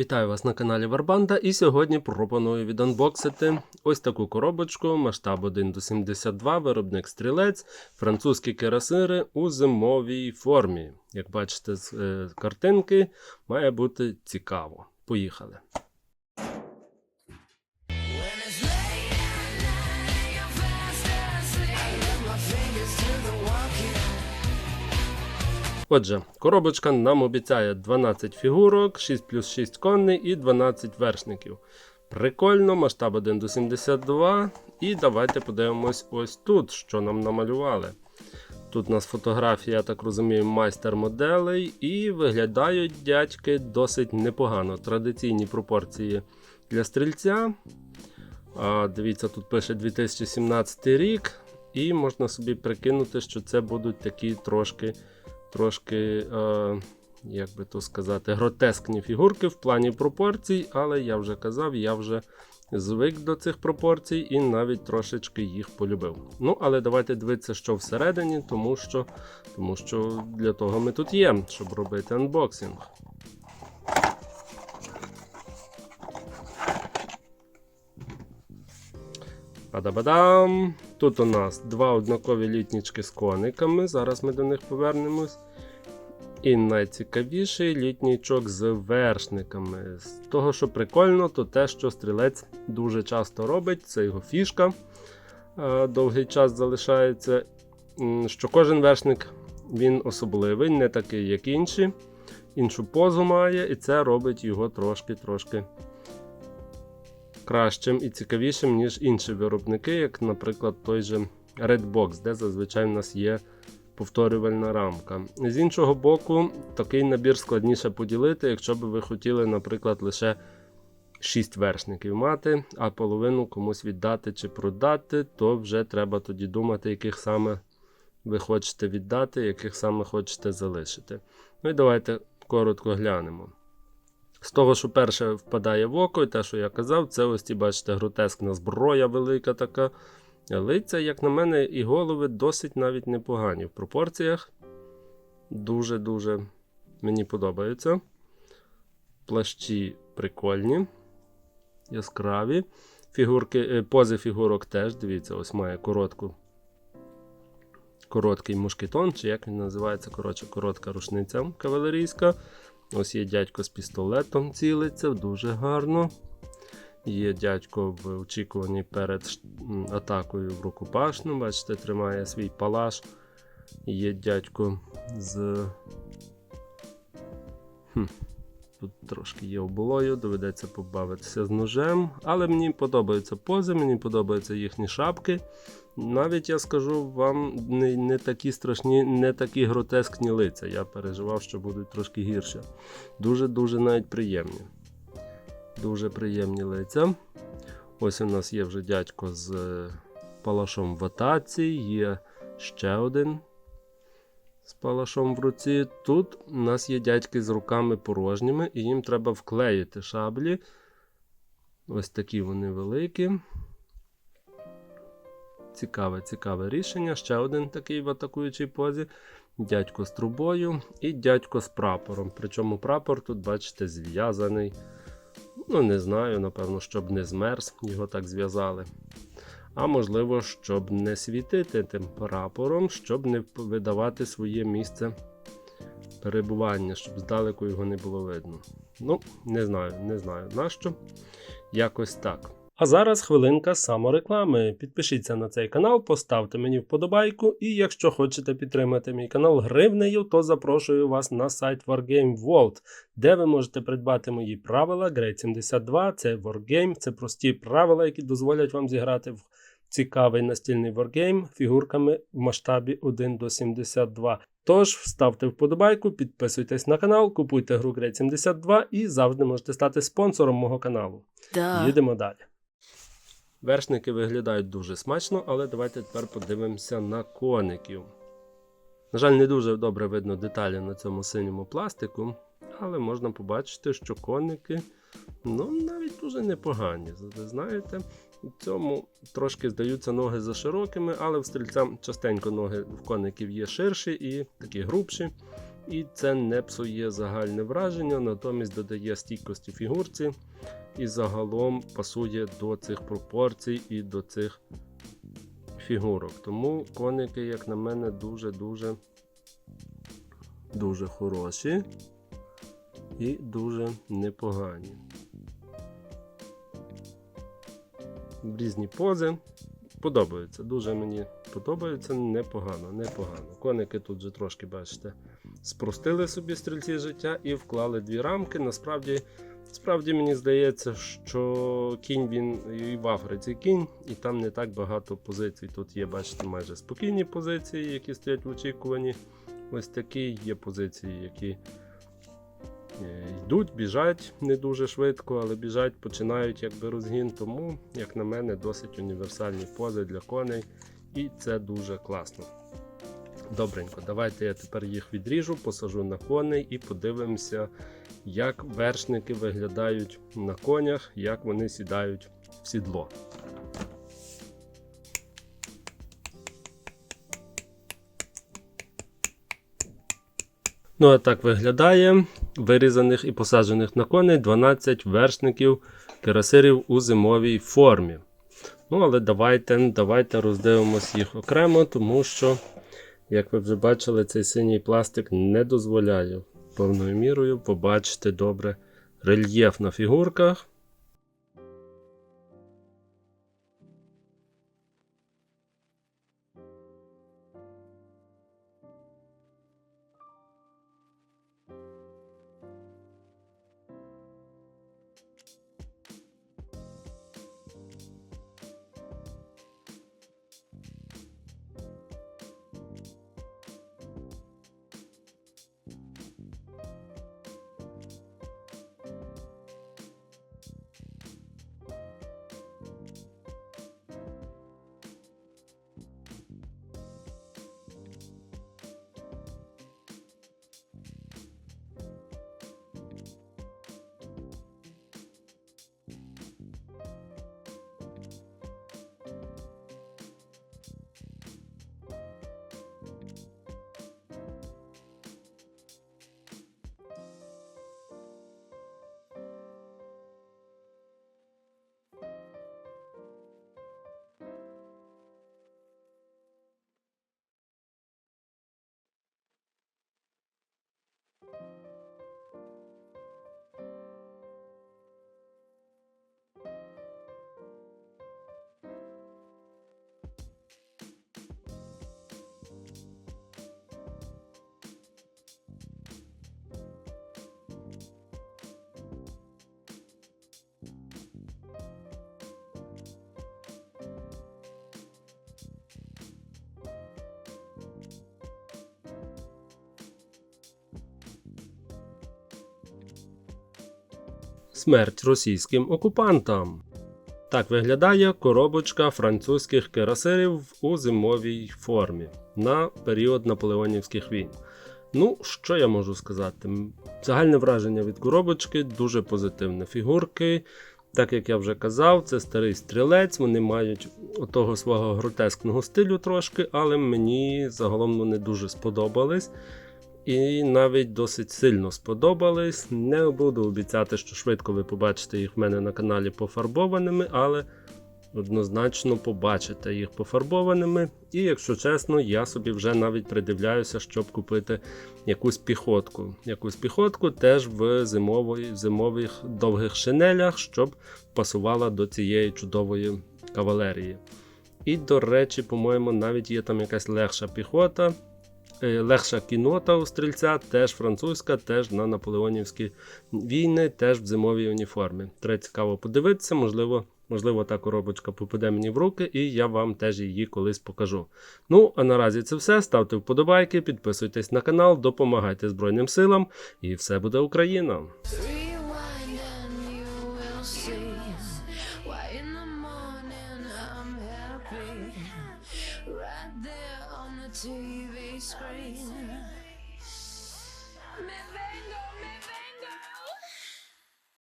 Вітаю вас на каналі Варбанда і сьогодні пропоную віданбоксити ось таку коробочку масштаб 1 до 72, виробник стрілець, французькі керасири у зимовій формі. Як бачите з е, картинки, має бути цікаво. Поїхали. Отже, коробочка нам обіцяє 12 фігурок, 6 плюс 6 коней і 12 вершників. Прикольно, масштаб 1 до 72. І давайте подивимось ось тут, що нам намалювали. Тут у нас фотографія, я так розумію, майстер моделей, і виглядають дядьки досить непогано. Традиційні пропорції для стрільця. А, Дивіться, тут пише 2017 рік, і можна собі прикинути, що це будуть такі трошки трошки, е, як би то сказати, гротескні фігурки в плані пропорцій, але я вже казав, я вже звик до цих пропорцій і навіть трошечки їх полюбив. Ну, але давайте дивитися, що всередині, тому що, тому що для того ми тут є, щоб робити анбоксинг. Падабадам! Тут у нас два однакові літнічки з кониками. Зараз ми до них повернемось. І найцікавіший літнічок з вершниками. З того, що прикольно, то те, що стрілець дуже часто робить, це його фішка. Е, Довгий час залишається. Що кожен вершник він особливий, не такий, як інші. Іншу позу має, і це робить його трошки-трошки кращим і цікавішим, ніж інші виробники, як, наприклад, той же Redbox, де зазвичай в нас є повторювальна рамка. З іншого боку, такий набір складніше поділити, якщо б ви хотіли, наприклад, лише 6 вершників мати, а половину комусь віддати чи продати, то вже треба тоді думати, яких саме ви хочете віддати, яких саме хочете залишити. Ну і давайте коротко глянемо. З того, що перше впадає в око, і те, що я казав, це ось ці, бачите, гротескна зброя велика така. Лиця, як на мене, і голови досить навіть непогані в пропорціях. Дуже-дуже мені подобаються. Плащі прикольні, яскраві. Фігурки, е, Пози фігурок теж, дивіться, ось має коротку. Короткий мушкетон, чи як він називається, коротше, коротка рушниця кавалерійська. Ось є дядько з пістолетом цілиться, дуже гарно. Є дядько в очікуванні перед атакою в рукопашну. Бачите, тримає свій палаш. Є дядько з. Хм. Тут трошки є оболою, доведеться побавитися з ножем. Але мені подобаються пози, мені подобаються їхні шапки. Навіть я скажу вам не, не такі страшні, не такі гротескні лиця. Я переживав, що будуть трошки гірше. Дуже-дуже навіть приємні. Дуже приємні лиця. Ось у нас є вже дядько з е, палашом в атаці, є ще один з палашом в руці. Тут у нас є дядьки з руками порожніми, і їм треба вклеїти шаблі. Ось такі вони великі. Цікаве, цікаве рішення. Ще один такий в атакуючій позі. Дядько з трубою і дядько з прапором. Причому прапор тут, бачите, зв'язаний. Ну, не знаю, напевно, щоб не змерз, його так зв'язали. А можливо, щоб не світити тим прапором, щоб не видавати своє місце перебування, щоб здалеку його не було видно. Ну, не знаю, не знаю нащо. Якось так. А зараз хвилинка самореклами. Підпишіться на цей канал, поставте мені вподобайку, і якщо хочете підтримати мій канал гривнею, то запрошую вас на сайт Wargame World, де ви можете придбати мої правила Grade 72. Це Wargame, це прості правила, які дозволять вам зіграти в цікавий настільний Wargame фігурками в масштабі 1 до 72. Тож ставте вподобайку, підписуйтесь на канал, купуйте гру Grade 72 і завжди можете стати спонсором мого каналу. Duh. Їдемо далі. Вершники виглядають дуже смачно, але давайте тепер подивимося на коників. На жаль, не дуже добре видно деталі на цьому синьому пластику, але можна побачити, що коники ну, навіть дуже непогані. Ви знаєте, в цьому трошки здаються ноги за широкими, але в стрільця частенько ноги в коників є ширші і такі грубші. І це не псує загальне враження, натомість додає стійкості фігурці і загалом пасує до цих пропорцій і до цих фігурок. Тому коники, як на мене, дуже-дуже дуже хороші і дуже непогані. Різні пози. Подобаються. Дуже мені подобаються. Непогано, непогано. Коники тут же трошки, бачите, спростили собі стрільці життя і вклали дві рамки. Насправді, справді мені здається, що кінь він і в Африці кінь, і там не так багато позицій. Тут є, бачите, майже спокійні позиції, які стоять в очікуванні. Ось такі є позиції, які е, йдуть, біжать не дуже швидко, але біжать, починають якби розгін. Тому, як на мене, досить універсальні пози для коней, і це дуже класно. Добренько, давайте я тепер їх відріжу, посажу на коней і подивимося, як вершники виглядають на конях, як вони сідають в сідло. Ну, а так виглядає вирізаних і посаджених на коней 12 вершників кирасирів у зимовій формі. Ну, але давайте, давайте роздивимось їх окремо, тому що, як ви вже бачили, цей синій пластик не дозволяє повною мірою побачити добре рельєф на фігурках. Смерть російським окупантам. Так виглядає коробочка французьких кирасирів у зимовій формі на період наполеонівських війн. Ну, що я можу сказати? Загальне враження від коробочки дуже позитивне. Фігурки, так як я вже казав, це старий стрілець. Вони мають отого свого гротескного стилю трошки, але мені загалом вони дуже сподобались. І навіть досить сильно сподобались. Не буду обіцяти, що швидко ви побачите їх в мене на каналі пофарбованими, але однозначно побачите їх пофарбованими. І, якщо чесно, я собі вже навіть придивляюся, щоб купити якусь піхотку. Якусь піхотку теж в зимової, зимових довгих шинелях, щоб пасувала до цієї чудової кавалерії. І, до речі, по-моєму, навіть є там якась легша піхота. Е, Легша кінота у стрільця, теж французька, теж на наполеонівські війни, теж в зимовій уніформі. Треба цікаво подивитися, можливо, можливо, та коробочка попаде мені в руки, і я вам теж її колись покажу. Ну, а наразі це все. Ставте вподобайки, підписуйтесь на канал, допомагайте Збройним силам, і все буде Україна!